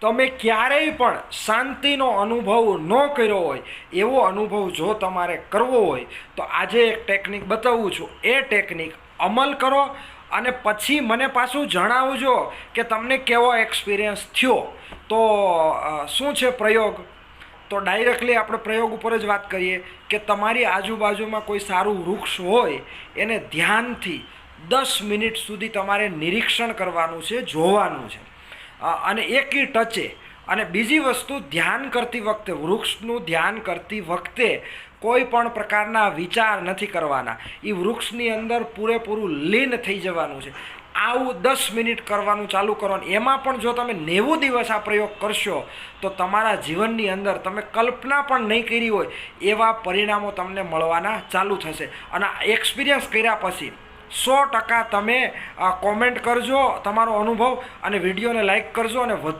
તમે ક્યારેય પણ શાંતિનો અનુભવ ન કર્યો હોય, એવો અનુભવ જો તમારે કરવો હોય, તો આજે એક ટેકનિક બતાવું છું. એ ટેકનિક અમલ કરો અને પછી મને પાછું જણાવજો કે તમને કેવો એક્સપિરિયન્સ થયો. તો શું છે પ્રયોગ? તો ડાયરેક્ટલી આપણે પ્રયોગ ઉપર જ વાત કરીએ કે તમારી આજુબાજુમાં કોઈ સારું વૃક્ષ હોય, એને ધ્યાનથી દસ મિનિટ સુધી તમારે નિરીક્ષણ કરવાનું છે, જોવાનું છે. અને એકી ટચે. અને બીજી વસ્તુ, ધ્યાન કરતી વખતે, વૃક્ષનું ધ્યાન કરતી વખતે કોઈ પણ પ્રકારના વિચાર નથી કરવાના. એ વૃક્ષની અંદર પૂરેપૂરું લીન થઈ જવાનું છે. આવું દસ મિનિટ કરવાનું ચાલુ કરવાનું એમાં પણ જો તમે નેવું દિવસ આ પ્રયોગ કરશો, તો તમારા જીવનની અંદર તમે કલ્પના પણ નહીં કરી હોય, એવા પરિણામો તમને મળવાના ચાલુ થશે. અને એક્સપિરિયન્સ કર્યા પછી સો ટકા તમે કોમેન્ટ કરજો તમારો અનુભવ અને વિડીયોને લાઈક કરજો અને વધુ